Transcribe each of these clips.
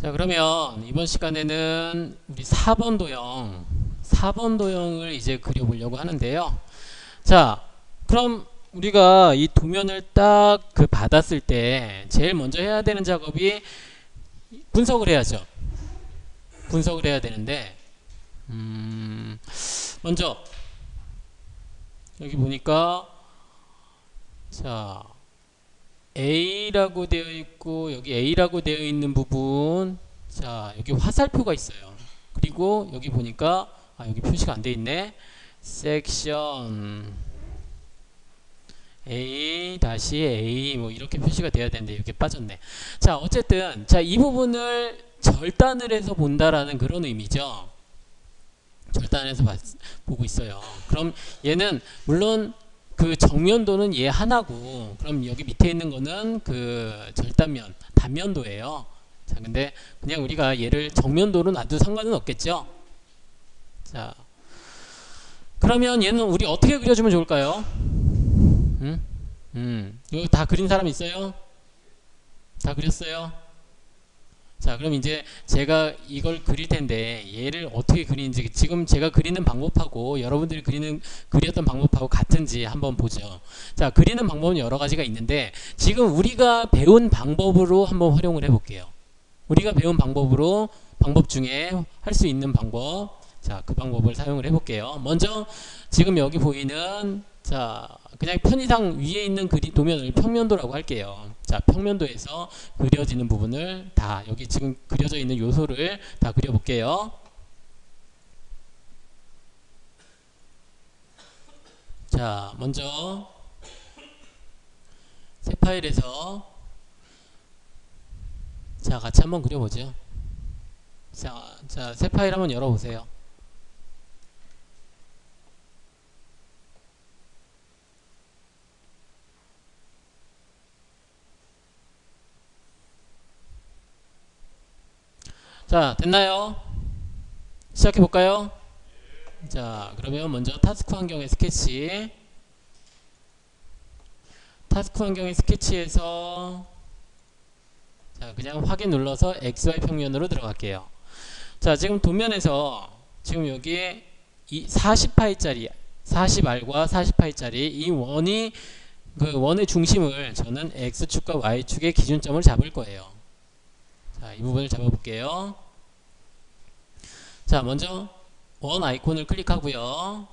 자 그러면 이번 시간에는 우리 4번 도형 4번 도형을 이제 그려보려고 하는데요. 자 그럼 우리가 이 도면을 딱 그 받았을 때 제일 먼저 해야 되는 작업이 분석을 해야죠. 분석을 해야 되는데 음 먼저 여기 보니까 자 A라고 되어 있고 여기 A라고 되어 있는 부분 자 여기 화살표가 있어요. 그리고 여기 보니까 아 여기 표시가 안 돼 있네. 섹션 A 다시 A 뭐 이렇게 표시가 돼야 되는데 이렇게 빠졌네. 자 어쨌든 자 이 부분을 절단을 해서 본다라는 그런 의미죠. 절단해서 봤- 보고 있어요. 그럼 얘는 물론 그 정면도는 얘 하나고 그럼 여기 밑에 있는 거는 그 절단면 단면도예요. 자 근데 그냥 우리가 얘를 정면도로 놔도 상관은 없겠죠? 자 그러면 얘는 우리 어떻게 그려주면 좋을까요? 음? 음. 이거 다 그린 사람 있어요? 다 그렸어요 자 그럼 이제 제가 이걸 그릴 텐데 얘를 어떻게 그리는지 지금 제가 그리는 방법하고 여러분들이 그리는 그렸던 방법하고 같은지 한번 보죠. 자 그리는 방법은 여러 가지가 있는데 지금 우리가 배운 방법으로 한번 활용을 해 볼게요. 우리가 배운 방법으로 방법 중에 할 수 있는 방법. 자 그 방법을 사용을 해 볼게요. 먼저 지금 여기 보이는 자 그냥 편의상 위에 있는 그리 도면을 평면도라고 할게요 자 평면도에서 그려지는 부분을 다 여기 지금 그려져 있는 요소를 다 그려볼게요 자 먼저 새 파일에서 자 같이 한번 그려보죠 자, 자, 새 파일 한번 열어보세요. 자, 됐나요? 시작해 볼까요? 자, 그러면 먼저 타스크 환경의 스케치. 타스크 환경의 스케치에서 자, 그냥 확인 눌러서 XY 평면으로 들어갈게요. 자, 지금 도면에서 지금 여기에 이 40파이짜리 40R과 40파이짜리 이 원이 그 원의 중심을 저는 X축과 Y축의 기준점을 잡을 거예요. 자, 이 부분을 잡아 볼게요. 자, 먼저 원 아이콘을 클릭하고요.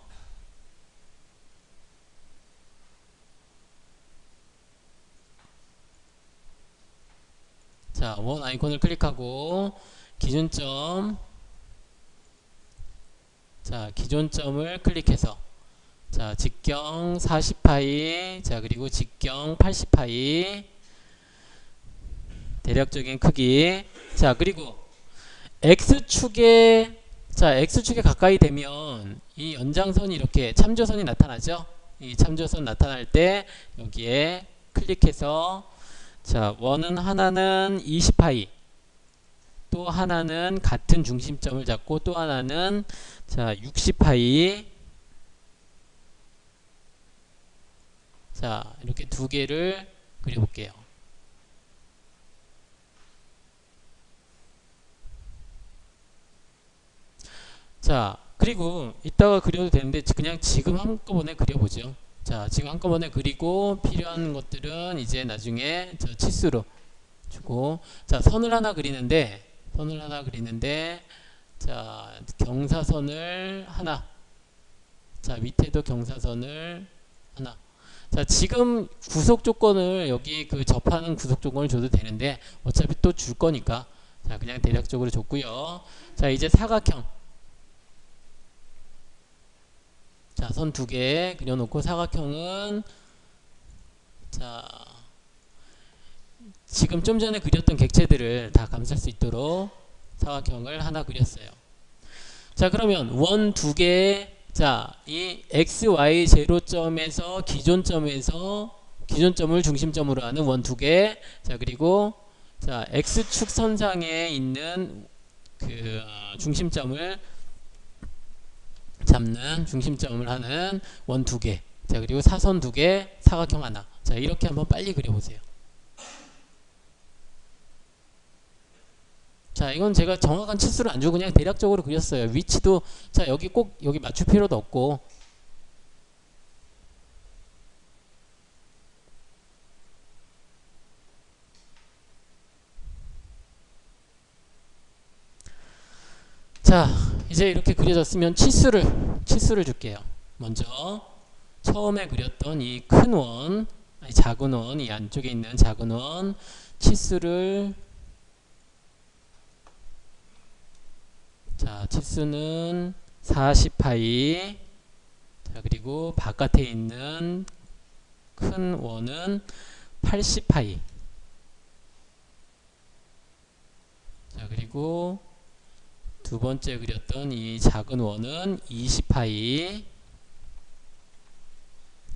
자, 원 아이콘을 클릭하고 기준점 자, 기준점을 클릭해서 자, 직경 40파이 자, 그리고 직경 80파이 대략적인 크기. 자, 그리고 X축에 자, X축에 가까이 되면 이 연장선이 이렇게 참조선이 나타나죠? 이 참조선 나타날 때 여기에 클릭해서 자, 원은 하나는 20파이. 또 하나는 같은 중심점을 잡고 또 하나는 자 60파이. 자 이렇게 두 개를 그려볼게요 자 그리고 이따가 그려도 되는데 그냥 지금 한꺼번에 그려보죠. 자 지금 한꺼번에 그리고 필요한 것들은 이제 나중에 저 치수로 주고. 자 선을 하나 그리는데 선을 하나 그리는데 자 경사선을 하나. 자 밑에도 경사선을 하나. 자 지금 구속 조건을 여기 그 접하는 구속 조건을 줘도 되는데 어차피 또 줄 거니까. 자 그냥 대략적으로 줬고요. 자 이제 사각형 자 선 두 개 그려놓고 사각형은 자 지금 좀 전에 그렸던 객체들을 다 감쌀 수 있도록 사각형을 하나 그렸어요. 자 그러면 원 두 개, 자 이 x, y 제로점에서 기존점에서 기존점을 중심점으로 하는 원 두 개, 자 그리고 자 x축 선상에 있는 그 어, 중심점을 잡는 중심점을 하는 원 두 개, 자 그리고 사선 두 개, 사각형 하나. 자 이렇게 한번 빨리 그려보세요. 자, 이건 제가 정확한 치수를 안 주고 그냥 대략적으로 그렸어요. 위치도 자, 여기 꼭 여기 맞출 필요도 없고 자, 이제 이렇게 그려졌으면 치수를 치수를 줄게요. 먼저 처음에 그렸던 이 큰 원, 아니 작은 원, 이 안쪽에 있는 작은 원 치수를 자, 치수는 40파이. 자, 그리고 바깥에 있는 큰 원은 80파이. 자, 그리고 두 번째 그렸던 이 작은 원은 20파이.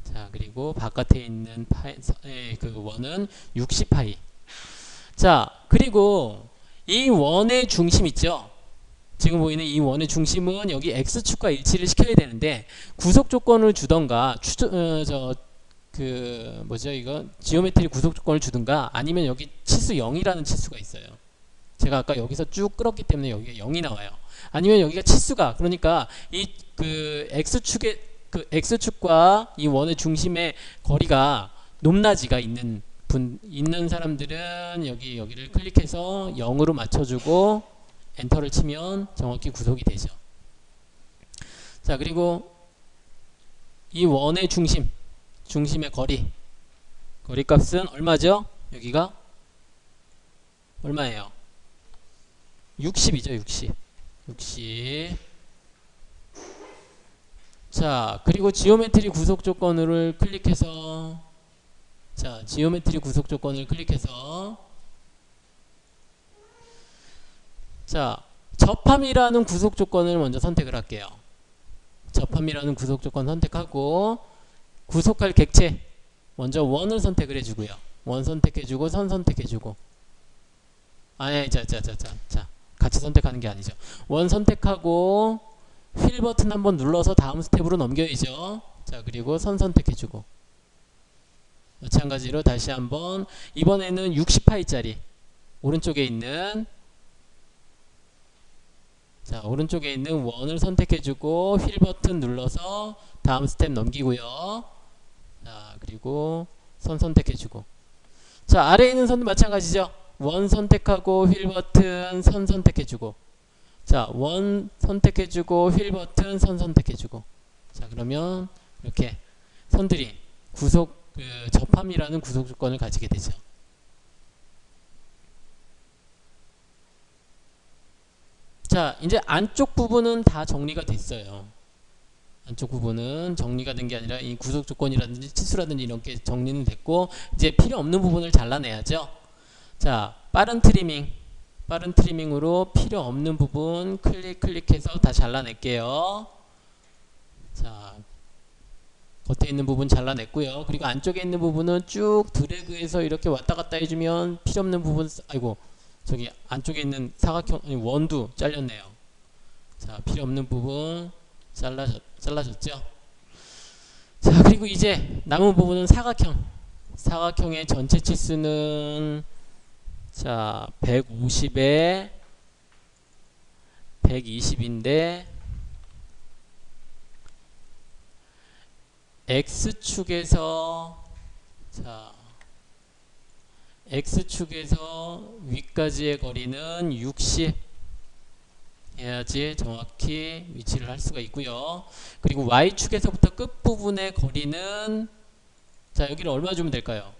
자, 그리고 바깥에 있는 에, 그 원은 60파이. 자, 그리고 이 원의 중심 있죠? 지금 보이는 이 원의 중심은 여기 x축과 일치를 시켜야 되는데 구속 조건을 주던가 추, 어, 저 그 뭐죠 이거 지오메트리 구속 조건을 주든가 아니면 여기 치수 0이라는 치수가 있어요. 제가 아까 여기서 쭉 끌었기 때문에 여기가 0이 나와요. 아니면 여기가 치수가 그러니까 이 그 x축의 그 x축과 이 원의 중심의 거리가 높낮이가 있는 분 있는 사람들은 여기 여기를 클릭해서 0으로 맞춰주고 엔터를 치면 정확히 구속이 되죠. 자 그리고 이 원의 중심 중심의 거리 거리 값은 얼마죠? 여기가 얼마예요? 60이죠 60 60 자, 그리고 지오메트리 구속 조건을 클릭해서 자, 지오메트리 구속 조건을 클릭해서 자, 접함이라는 구속 조건을 먼저 선택을 할게요. 접함이라는 구속 조건 선택하고 구속할 객체 먼저 원을 선택을 해주고요. 원 선택해주고 선 선택해주고 아니 자자자자 자 같이 선택하는 게 아니죠. 원 선택하고 휠 버튼 한번 눌러서 다음 스텝으로 넘겨야죠. 자 그리고 선 선택해주고 마찬가지로 다시 한번 이번에는 60파이짜리 오른쪽에 있는 자 오른쪽에 있는 원을 선택해주고 휠 버튼 눌러서 다음 스텝 넘기고요. 자 그리고 선 선택해주고 자 아래에 있는 선도 마찬가지죠. 원 선택하고 휠 버튼 선 선택해주고 자 원 선택해주고 휠 버튼 선 선택해주고 자 그러면 이렇게 선들이 구속 그 접함이라는 구속 조건을 가지게 되죠. 자 이제 안쪽 부분은 다 정리가 됐어요. 안쪽 부분은 정리가 된 게 아니라 이 구속 조건이라든지 치수라든지 이런 게 정리는 됐고 이제 필요 없는 부분을 잘라내야죠. 자 빠른 트리밍 빠른 트리밍으로 필요 없는 부분 클릭 클릭해서 다 잘라낼게요. 자 겉에 있는 부분 잘라냈고요. 그리고 안쪽에 있는 부분은 쭉 드래그해서 이렇게 왔다 갔다 해주면 필요 없는 부분 아이고 저기 안쪽에 있는 사각형 아니 원도 잘렸네요. 자 필요 없는 부분 잘라졌, 잘라졌죠. 자 그리고 이제 남은 부분은 사각형 사각형의 전체 치수는 자 150에 120인데 x축에서 자 x축에서 위까지의 거리는 60 해야지 정확히 위치를 할 수가 있고요. 그리고 y축에서부터 끝부분의 거리는 자 여기를 얼마 주면 될까요?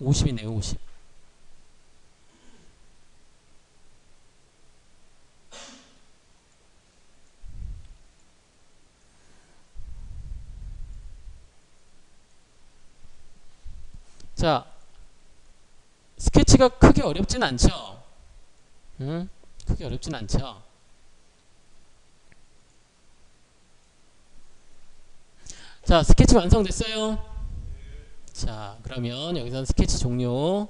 50이네요 50 자, 스케치가 크게 어렵진 않죠? 응? 크게 어렵진 않죠? 자, 스케치 완성됐어요? 자, 그러면 여기서 스케치 종료.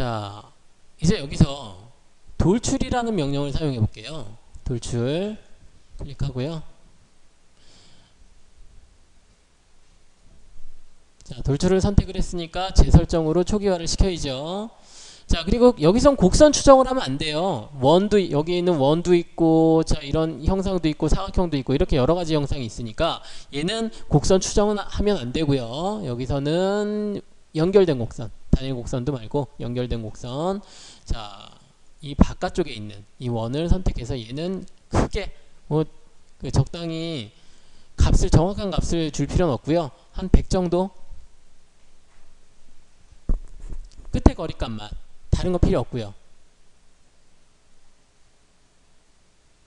자, 이제 여기서 돌출이라는 명령을 사용해 볼게요. 돌출 클릭하고요. 자, 돌출을 선택을 했으니까 재설정으로 초기화를 시켜야죠. 자, 그리고 여기선 곡선 추정을 하면 안 돼요. 원도 여기 있는 원도 있고 자, 이런 형상도 있고 사각형도 있고 이렇게 여러 가지 형상이 있으니까 얘는 곡선 추정은 하면 안 되고요. 여기서는 연결된 곡선, 단일 곡선도 말고 연결된 곡선. 자, 이 바깥쪽에 있는 이 원을 선택해서 얘는 크게 뭐그 적당히 값을 정확한 값을 줄 필요는 없고요. 한 100 정도 끝에 거리값만 다른 거 필요 없고요.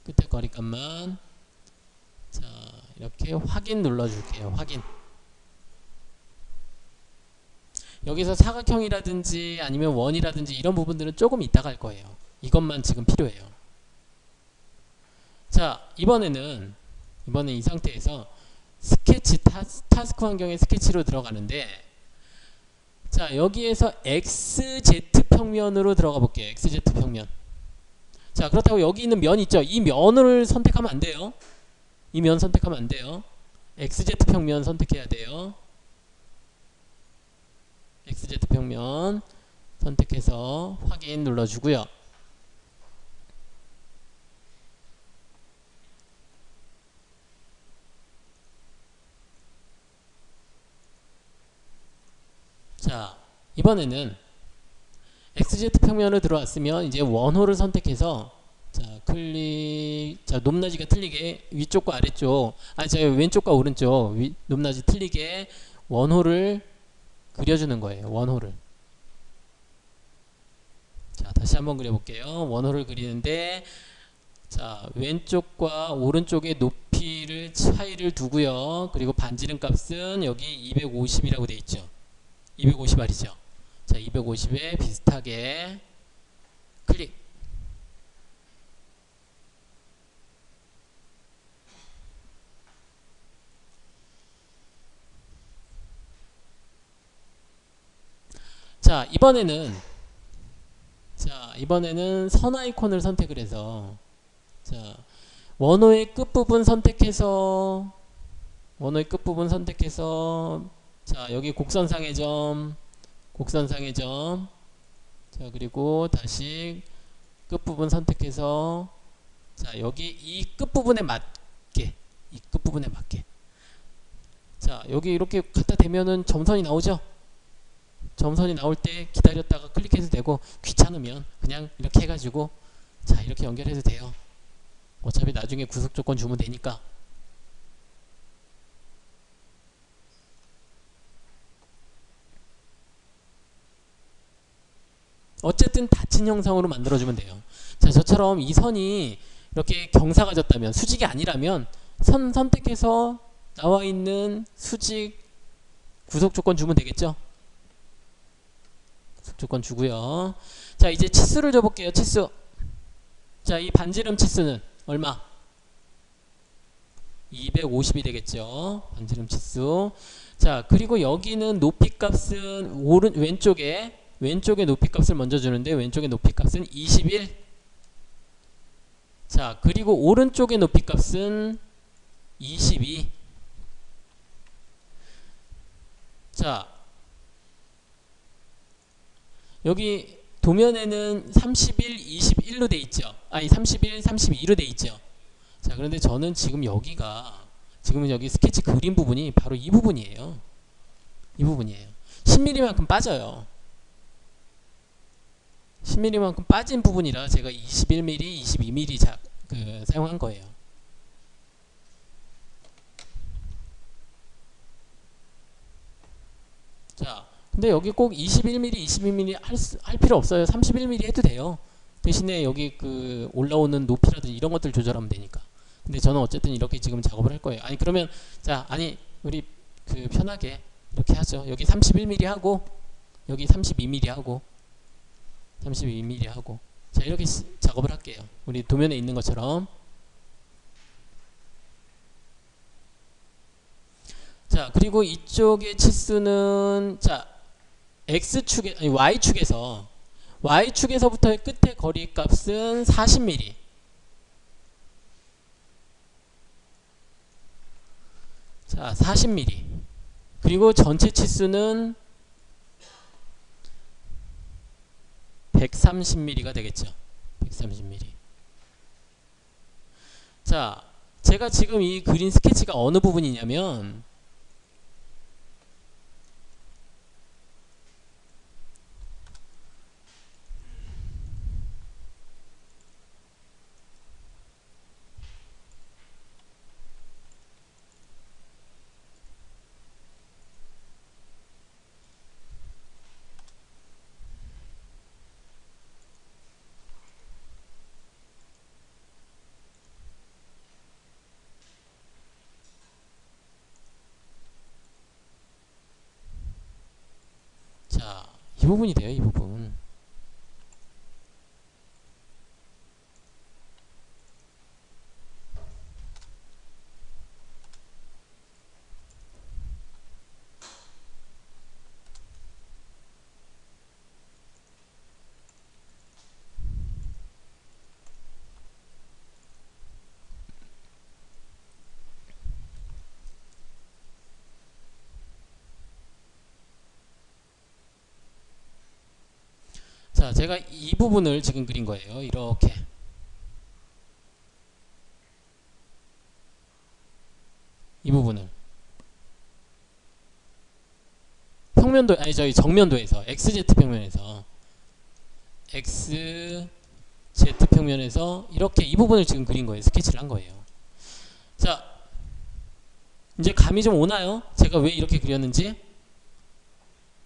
끝에 거리값만 자 이렇게 확인 눌러줄게요. 확인 여기서 사각형이라든지 아니면 원이라든지 이런 부분들은 조금 이따가 할 거예요. 이것만 지금 필요해요. 자 이번에는 이번에 이 상태에서 스케치 타스, 타스 크 환경의 스케치로 들어가는데 자 여기에서 XZ 평면으로 들어가 볼게요. XZ 평면. 자 그렇다고 여기 있는 면 있죠? 이 면을 선택하면 안 돼요. 이 면 선택하면 안 돼요. XZ 평면 선택해야 돼요. XZ 평면 선택해서 확인 눌러주고요 자 이번에는 XZ 평면을 들어왔으면 이제 원호를 선택해서 자 클릭 자 높낮이가 틀리게 위쪽과 아래쪽 아저 왼쪽과 오른쪽 위, 높낮이 틀리게 원호를 그려주는 거예요 원호를. 자 다시 한번 그려볼게요. 원호를 그리는데 자 왼쪽과 오른쪽의 높이를 차이를 두고요. 그리고 반지름 값은 여기 250이라고 되어 있죠 250알이죠. 자, 250에 비슷하게 클릭. 자, 이번에는 자, 이번에는 선 아이콘을 선택을 해서 자, 원호의 끝부분 선택해서 원호의 끝부분 선택해서 자 여기 곡선상의 점 곡선상의 점자 그리고 다시 끝부분 선택해서 자 여기 이 끝부분에 맞게 이 끝부분에 맞게. 자 여기 이렇게 갖다 대면은 점선이 나오죠? 점선이 나올 때 기다렸다가 클릭해도 되고 귀찮으면 그냥 이렇게 해가지고 자 이렇게 연결해도 돼요. 어차피 나중에 구속 조건 주면 되니까 어쨌든 닫힌 형상으로 만들어주면 돼요. 자, 저처럼 이 선이 이렇게 경사가 졌다면 수직이 아니라면 선 선택해서 나와 있는 수직 구속 조건 주면 되겠죠? 구속 조건 주고요. 자, 이제 치수를 줘볼게요. 치수. 자, 이 반지름 치수는 얼마? 250이 되겠죠. 반지름 치수. 자, 그리고 여기는 높이 값은 오른 왼쪽에 왼쪽에 높이값을 먼저 주는데 왼쪽의 높이값은 21. 자, 그리고 오른쪽의 높이값은 22. 자, 여기 도면에는 31, 21로 돼 있죠. 아니 31, 32로 돼 있죠. 자, 그런데 저는 지금 여기가 지금 여기 스케치 그림 부분이 바로 이 부분이에요. 이 부분이에요. 10mm만큼 빠져요. 10mm만큼 빠진 부분이라 제가 21mm, 22mm 자, 그, 사용한 거예요. 자, 근데 여기 꼭 21mm, 22mm 할, 수, 할 필요 없어요. 31mm 해도 돼요. 대신에 여기 그 올라오는 높이라든지 이런 것들 조절하면 되니까. 근데 저는 어쨌든 이렇게 지금 작업을 할 거예요. 아니 그러면 자 아니 우리 그 편하게 이렇게 하죠. 여기 31mm 하고 여기 32mm 하고 32mm 하고 자 이렇게 시, 작업을 할게요 우리 도면에 있는 것처럼 자 그리고 이쪽의 치수는 자 X축에 아니 Y축에서 y축에서부터의 끝의 거리 값은 40mm. 자, 40mm. 그리고 전체 치수는 130mm가 되겠죠. 130mm. 자, 제가 지금 이 그린 스케치가 어느 부분이냐면 자, 이 부분이 돼요, 이 부분. 자, 제가 이 부분을 지금 그린 거예요. 이렇게. 이 부분을. 평면도, 아니, 저희 정면도에서, XZ 평면에서, XZ 평면에서 이렇게 이 부분을 지금 그린 거예요. 스케치를 한 거예요. 자, 이제 감이 좀 오나요? 제가 왜 이렇게 그렸는지?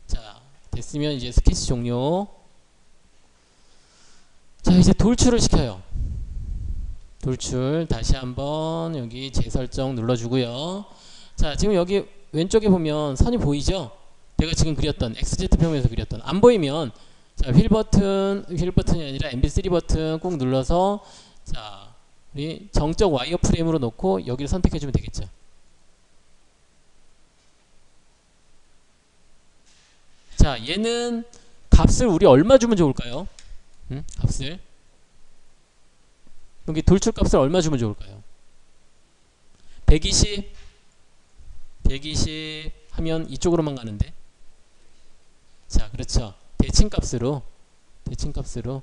자, 됐으면 이제 스케치 종료. 자 이제 돌출을 시켜요. 돌출 다시 한번 여기 재설정 눌러주고요. 자 지금 여기 왼쪽에 보면 선이 보이죠? 내가 지금 그렸던 XZ 평면에서 그렸던 안 보이면 자 휠 버튼 휠 버튼이 아니라 MB3 버튼 꾹 눌러서 자 우리 정적 와이어 프레임으로 놓고 여기를 선택해 주면 되겠죠? 자 얘는 값을 우리 얼마 주면 좋을까요 음? 값을 여기 돌출 값을 얼마 주면 좋을까요? 120 120 하면 이쪽으로만 가는데? 자 그렇죠. 대칭 값으로 대칭 값으로.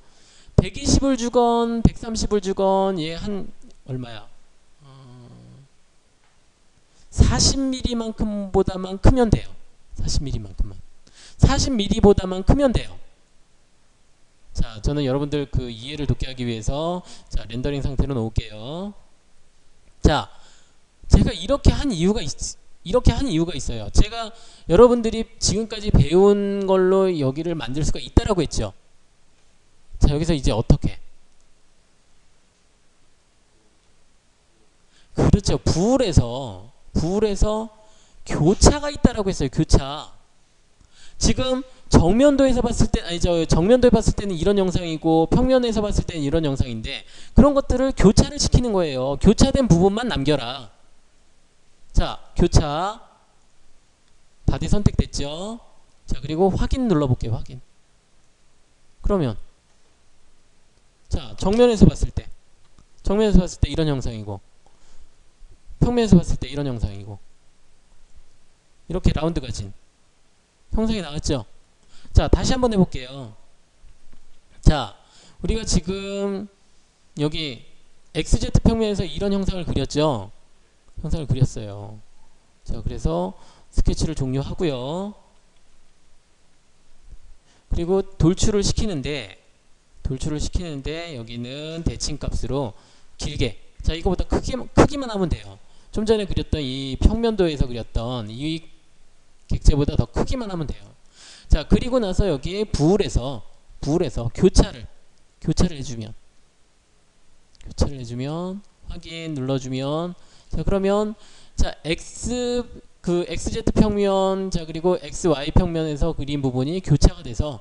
120을 주건 130을 주건 얘 한 얼마야? 어, 40mm 만큼 보다만 크면 돼요. 40mm만큼만. 40mm보다만 크면 돼요 자, 저는 여러분들 그 이해를 돕게 하기 위해서 자, 렌더링 상태로 놓을게요. 자, 제가 이렇게 한 이유가 있, 이렇게 한 이유가 있어요. 제가 여러분들이 지금까지 배운 걸로 여기를 만들 수가 있다라고 했죠. 자, 여기서 이제 어떻게? 그렇죠. 부울에서 부울에서 교차가 있다라고 했어요. 교차. 지금 정면도에서 봤을 때 아니 저 정면도에 봤을 때는 이런 영상이고 평면에서 봤을 때는 이런 영상인데 그런 것들을 교차를 시키는 거예요. 교차된 부분만 남겨라. 자, 교차 바디 선택됐죠? 자, 그리고 확인 눌러 볼게요. 확인. 그러면 자, 정면에서 봤을 때 정면에서 봤을 때 이런 영상이고 평면에서 봤을 때 이런 영상이고 이렇게 라운드 가 진 형상이 나왔죠? 자, 다시 한번 해볼게요. 자, 우리가 지금 여기 XZ 평면에서 이런 형상을 그렸죠? 형상을 그렸어요. 자, 그래서 스케치를 종료하고요. 그리고 돌출을 시키는데 돌출을 시키는데 여기는 대칭 값으로 길게 자 이거보다 크기, 크기만 하면 돼요 좀 전에 그렸던 이 평면도에서 그렸던 이 객체보다 더 크기만 하면 돼요 자 그리고 나서 여기 부울에서 부울에서 교차를 교차를 해주면 교차를 해주면 확인 눌러주면 자 그러면 자 x 그 xz 평면 자 그리고 xy 평면에서 그린 부분이 교차가 돼서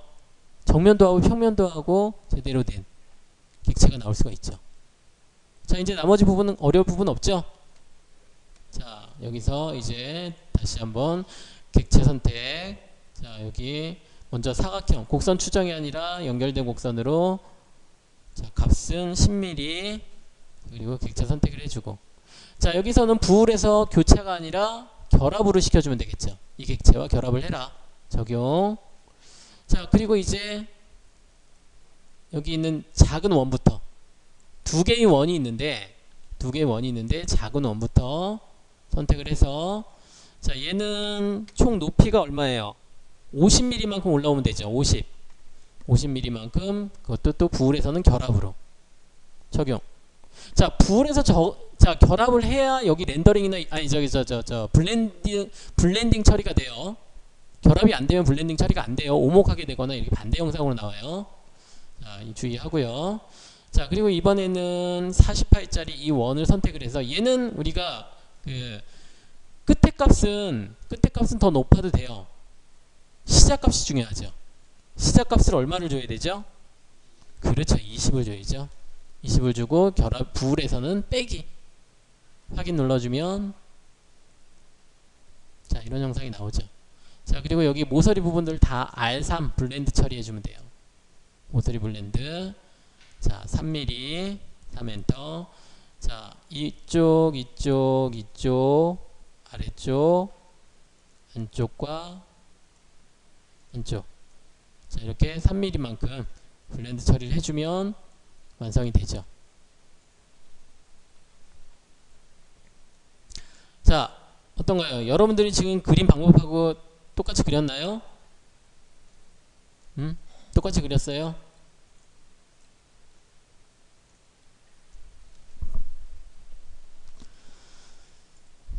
정면도 하고 평면도 하고 제대로 된 객체가 나올 수가 있죠. 자 이제 나머지 부분은 어려울 부분 없죠? 자 여기서 이제 다시 한번 객체 선택 자 여기 먼저 사각형 곡선 추정이 아니라 연결된 곡선으로 자 값은 10mm 그리고 객체 선택을 해주고. 자 여기서는 부울에서 교차가 아니라 결합으로 시켜주면 되겠죠. 이 객체와 결합을 해라. 적용. 자 그리고 이제 여기 있는 작은 원부터 두 개의 원이 있는데 두 개의 원이 있는데 작은 원부터 선택을 해서 자 얘는 총 높이가 얼마예요 50mm만큼 올라오면 되죠 50 50mm만큼 그것도 또 부울에서는 결합으로 적용. 자 부울에서 저, 자 결합을 해야 여기 렌더링이나 아니 저기 저 저 저 블렌딩 블렌딩 처리가 돼요. 결합이 안 되면 블렌딩 처리가 안 돼요. 오목하게 되거나 이렇게 반대 영상으로 나와요. 자이 주의하고요. 자 그리고 이번에는 48짜리 이 원을 선택을 해서 얘는 우리가 그 끝에 값은 끝에 값은 더 높아도 돼요 시작 값이 중요하죠. 시작 값을 얼마를 줘야 되죠? 그렇죠. 20을 줘야죠. 20을 주고 결합 부울에서는 빼기. 확인 눌러주면 자 이런 영상이 나오죠. 자 그리고 여기 모서리 부분들 다 R3 블렌드 처리해주면 돼요. 모서리 블렌드. 자 3mm 3엔터. 자 이쪽 이쪽 이쪽 아래쪽 안쪽과 안쪽 자 이렇게 3mm만큼 블렌드 처리를 해주면 완성이 되죠. 자 어떤가요? 여러분들이 지금 그림 방법하고 똑같이 그렸나요? 음? 똑같이 그렸어요?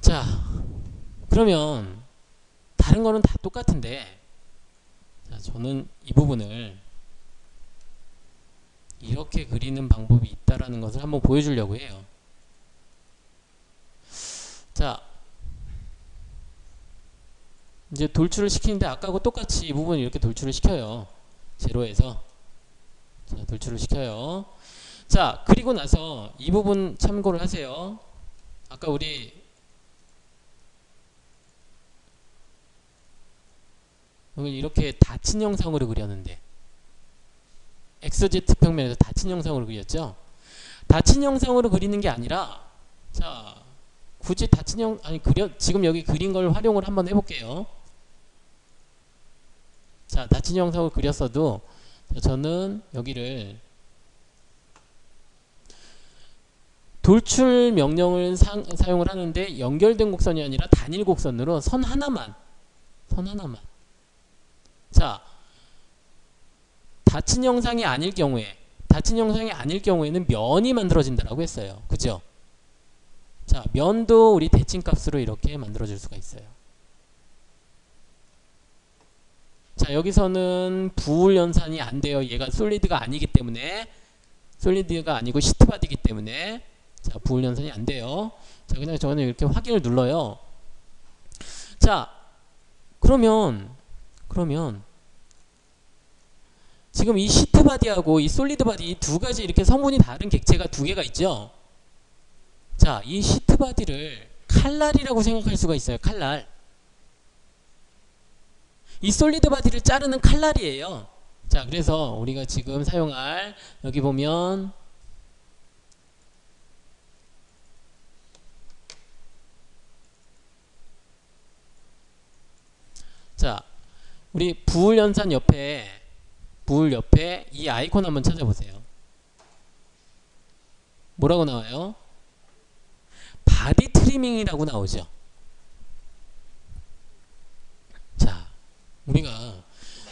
자 그러면 다른 거는 다 똑같은데 자, 저는 이 부분을 이렇게 그리는 방법이 있다라는 것을 한번 보여주려고 해요. 자, 이제 돌출을 시키는데 아까하고 똑같이 이 부분을 이렇게 돌출을 시켜요. 제로에서 자, 돌출을 시켜요. 자, 그리고 나서 이 부분 참고를 하세요. 아까 우리 여기 이렇게 닫힌 영상으로 그렸는데. XZ 평면에서 닫힌 영상으로 그렸죠? 닫힌 영상으로 그리는 게 아니라 자 굳이 닫힌 영 아니 그려 지금 여기 그린 걸 활용을 한번 해볼게요. 자 닫힌 영상을 그렸어도 저는 여기를 돌출 명령을 사, 사용을 하는데 연결된 곡선이 아니라 단일 곡선으로 선 하나만 선 하나만 자, 닫힌 영상이 아닐 경우에 닫힌 영상이 아닐 경우에는 면이 만들어진다라고 했어요. 그죠? 자, 면도 우리 대칭 값으로 이렇게 만들어 줄 수가 있어요. 자, 여기서는 부울 연산이 안 돼요. 얘가 솔리드가 아니기 때문에 솔리드가 아니고 시트바디기 때문에 자, 부울 연산이 안 돼요. 자, 그냥 저는 이렇게 확인을 눌러요. 자, 그러면 그러면 지금 이 시트 바디하고 이 솔리드 바디 두 가지 이렇게 성분이 다른 객체가 두 개가 있죠. 자, 이 시트 바디를 칼날이라고 생각할 수가 있어요. 칼날. 이 솔리드 바디를 자르는 칼날이에요. 자, 그래서 우리가 지금 사용할 여기 보면 자, 우리 부울 연산 옆에 부울 옆에 이 아이콘 한번 찾아보세요. 뭐라고 나와요? 바디 트리밍이라고 나오죠. 자, 우리가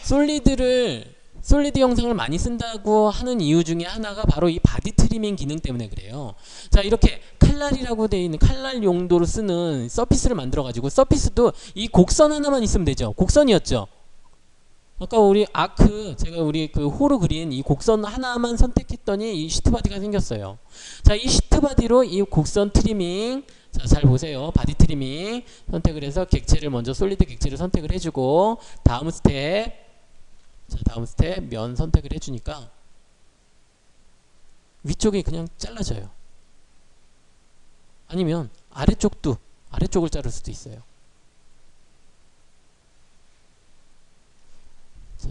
솔리드를 솔리드 영상을 많이 쓴다고 하는 이유 중에 하나가 바로 이 바디 트리밍 기능 때문에 그래요. 자, 이렇게 칼날이라고 되어 있는 칼날 용도로 쓰는 서피스를 만들어 가지고 서피스도 이 곡선 하나만 있으면 되죠. 곡선이었죠. 아까 우리 아크 제가 우리 그 호로 그린 이 곡선 하나만 선택했더니 이 시트 바디가 생겼어요. 자, 이 시트 바디로 이 곡선 트리밍 자, 잘 보세요. 바디 트리밍 선택을 해서 객체를 먼저 솔리드 객체를 선택을 해주고 다음 스텝 자, 다음 스텝 면 선택을 해주니까 위쪽이 그냥 잘라져요. 아니면 아래쪽도 아래쪽을 자를 수도 있어요. 자,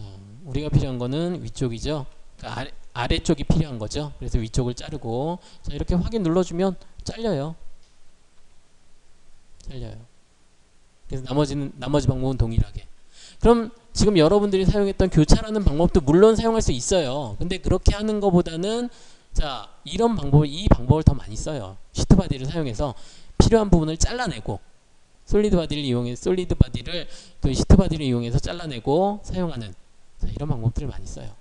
우리가 필요한 거는 위쪽이죠. 그러니까 아래, 아래쪽이 필요한 거죠. 그래서 위쪽을 자르고 자 이렇게 확인 눌러주면 잘려요. 잘려요. 그래서 나머지는 나머지 방법은 동일하게. 그럼 지금 여러분들이 사용했던 교차라는 방법도 물론 사용할 수 있어요. 근데 그렇게 하는 것보다는 자 이런 방법 이 방법을 더 많이 써요. 시트 바디를 사용해서 필요한 부분을 잘라내고 솔리드 바디를 이용해 솔리드 바디를 그 시트 바디를 이용해서 잘라내고 사용하는 자, 이런 방법들을 많이 써요.